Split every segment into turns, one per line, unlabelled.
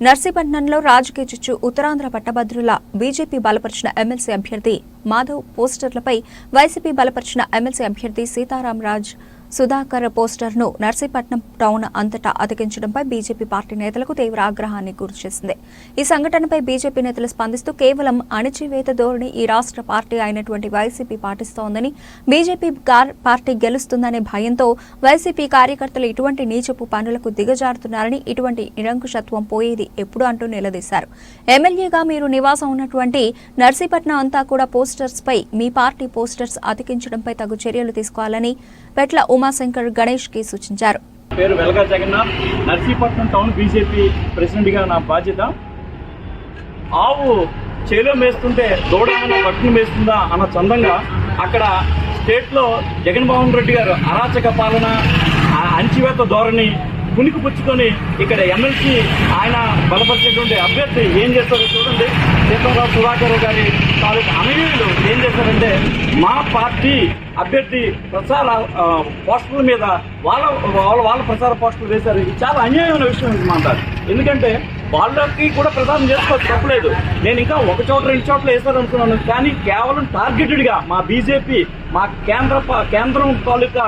నర్సీపట్నంలో రాజకీయ చిచ్చు ఉత్తరాంధ్ర పట్టభద్రుల బీజేపీ బలపరిచిన ఎమ్మెల్సీ అభ్యర్థి మాధవ్ పోస్టర్లపై వైసీపీ బలపరిచిన ఎమ్మెల్సీ అభ్యర్థి సీతారాం రాజ్ సుధాకర్ పోస్టర్ను నర్సీపట్నం టౌన్ అంతటా అతికించడంపై బీజేపీ పార్టీ నేతలకు తీవ్ర ఆగ్రహాన్ని గురిచేసింది. ఈ సంఘటనపై బీజేపీ నేతలు స్పందిస్తూ కేవలం అణచివేత ధోరణి ఈ రాష్ట్ర పార్టీ అయినటువంటి వైసీపీ పాటిస్తోందని బీజేపీ పార్టీ గెలుస్తుందనే భయంతో వైసీపీ కార్యకర్తలు ఇటువంటి నీచపు పనులకు దిగజారుతున్నారని ఇటువంటి నిరంకుశత్వం పోయేది ఎప్పుడు అంటూ నిలదీశారు. ఎమ్మెల్యేగా మీరు నివాసం ఉన్నటువంటి నర్సీపట్నం అంతా కూడా పోస్టర్స్పై మీ పార్టీ పోస్టర్స్ అతికించడంపై తగు చర్యలు తీసుకోవాలని పెట్ల ఉమాశంకర్ గణేష్కి సూచించారు.
పేరు వెలగా జగన్నాథ్. నర్సీపట్నం టౌన్ బీజేపీ ప్రెసిడెంట్గా నా బాధ్యత. ఆవు చేలో మేస్తుంటే దూడ ఏమైనా మేస్తుందా అన్న చందంగా అక్కడ స్టేట్లో జగన్మోహన్ రెడ్డి గారు అరాచక పాలన అంచివేత అణచివేత ధోరణి కునికి పుచ్చుకొని ఇక్కడ ఎమ్మెల్సీ ఆయన బలపరిచేటువంటి అభ్యర్థి ఏం చేస్తారో చూడండి. సీతారావు సుధాకర్ గారి తాలూకు అనవీయులు ఏం చేశారంటే మా పార్టీ అభ్యర్థి ప్రచార పోస్టుల మీద వాళ్ళ వాళ్ళ వాళ్ళ ప్రచార పోస్టులు వేశారు. ఇది చాలా అన్యాయమైన విషయం అంటారు. ఎందుకంటే వాళ్ళకి కూడా ప్రచారం చేసుకోవచ్చు తప్పలేదు నేను ఇంకా ఒక చోట రెండు చోట్ల వేశారు అనుకున్నాను కానీ కేవలం టార్గెటెడ్గా మా బీజేపీ మా కేంద్ర ప- కేంద్రం తాలూకా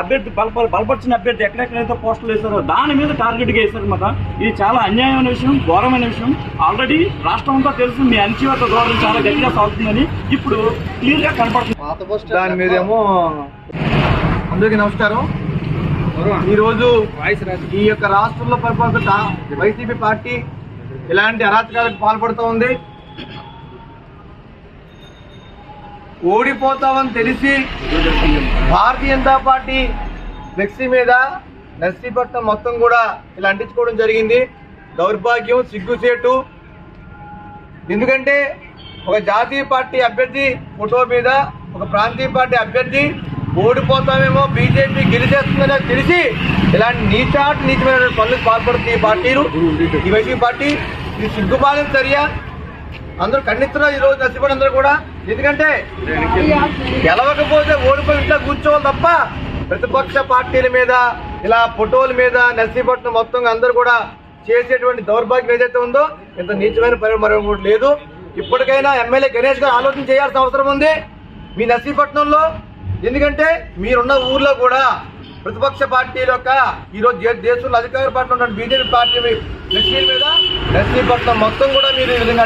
అభ్యర్థి బలప బలపరిచిన అభ్యర్థి ఎక్కడెక్కడైతే పోస్టులు వేశారో దాని మీద టార్గెట్గా వేశారనమాట ఇది చాలా అన్యాయమైన విషయం ఘోరమైన విషయం. ఆల్రెడీ రాష్ట్రం అంతా తెలుసు మీ అణచివేత ధోరణి చాలా గట్టిగా సాగుతుందని ఇప్పుడు క్లియర్గా కనపడుతుంది.
దాని మీదేమో అందరికీ నమస్కారం. ఈరోజు ఈ యొక్క రాష్ట్రంలో పరిపాలన వైసీపీ పార్టీ ఇలాంటి అరాచకాలకు పాల్పడుతూ ఉంది. ఓడిపోతామని తెలిసి భారతీయ జనతా పార్టీ ఫ్లెక్సీ మీద నర్సీపట్నం మొత్తం కూడా ఇలా అంటించుకోవడం జరిగింది. దౌర్భాగ్యం సిగ్గుసేటు ఎందుకంటే ఒక జాతీయ పార్టీ అభ్యర్థి ఫోటో మీద ఒక ప్రాంతీయ పార్టీ అభ్యర్థి ఓడిపోతామేమో బీజేపీ గెలిచేస్తుందని తెలిసి ఇలాంటి నీచాటి నీచమైన పనులకు పాల్పడుతుంది ఈ పార్టీలు ఈ వైసీపీ పార్టీ. ఇది సిగ్గుపాలన చర్య. అందరూ ఖండిస్తున్నారు ఈ రోజు అందరూ కూడా. ఎందుకంటే గెలవకపోతే ఓడిపోయి ఇంట్లో కూర్చోవాలి తప్ప ప్రతిపక్ష పార్టీల మీద ఇలా ఫోటోల మీద నర్సీపట్నం మొత్తం అందరూ కూడా చేసేటువంటి దౌర్భాగ్యం ఏదైతే ఉందో ఇంత నీచమైన పని మరొకటి కూడా లేదు. ఇప్పటికైనా ఎమ్మెల్యే గణేష్ గారు ఆలోచన చేయాల్సిన అవసరం ఉంది. మీ నర్సీపట్నంలో ఎందుకంటే మీరున్న ఊర్లో కూడా ప్రతిపక్ష పార్టీల యొక్క ఈరోజు దేశంలో అధికార పార్టీలో ఉన్న బీజేపీ పార్టీ మీద నర్సీపట్నం మొత్తం కూడా మీరు ఈ విధంగా